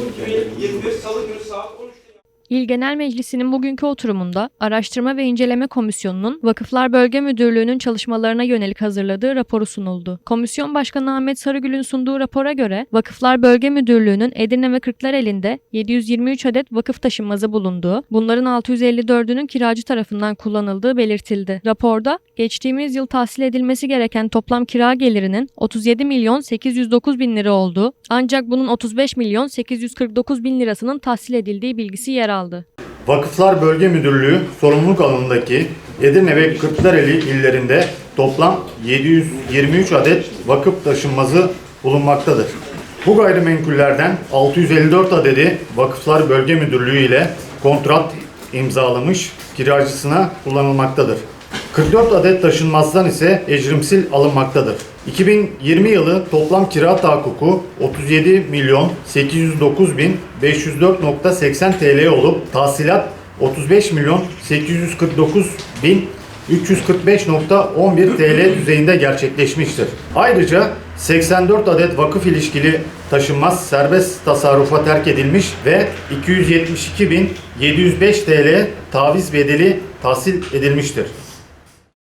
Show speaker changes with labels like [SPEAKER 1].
[SPEAKER 1] 2021 Salı günü saat 13'te
[SPEAKER 2] İl Genel Meclisi'nin bugünkü oturumunda Araştırma ve İnceleme Komisyonu'nun Vakıflar Bölge Müdürlüğü'nün çalışmalarına yönelik hazırladığı raporu sunuldu. Komisyon Başkanı Ahmet Sarıgül'ün sunduğu rapora göre Vakıflar Bölge Müdürlüğü'nün Edirne ve Kırklareli'nde 723 adet vakıf taşınmazı bulunduğu, bunların 654'ünün kiracı tarafından kullanıldığı belirtildi. Raporda geçtiğimiz yıl tahsil edilmesi gereken toplam kira gelirinin 37 milyon 809 bin lira olduğu ancak bunun 35 milyon 849 bin lirasının tahsil edildiği bilgisi yer aldı.
[SPEAKER 3] Vakıflar Bölge Müdürlüğü sorumluluk alanındaki Edirne ve Kırklareli illerinde toplam 723 adet vakıf taşınmazı bulunmaktadır. Bu gayrimenkullerden 654 adedi Vakıflar Bölge Müdürlüğü ile kontrat imzalamış kiracısına kullanılmaktadır. 44 adet taşınmazdan ise ecrimsil alınmaktadır. 2020 yılı toplam kira tahakkuku 37 milyon 809 bin 504.80 TL olup tahsilat 35 milyon 849 bin 345.11 TL düzeyinde gerçekleşmiştir. Ayrıca 84 adet vakıf ilişkili taşınmaz serbest tasarrufa terk edilmiş ve 272.705 TL taviz bedeli tahsil edilmiştir.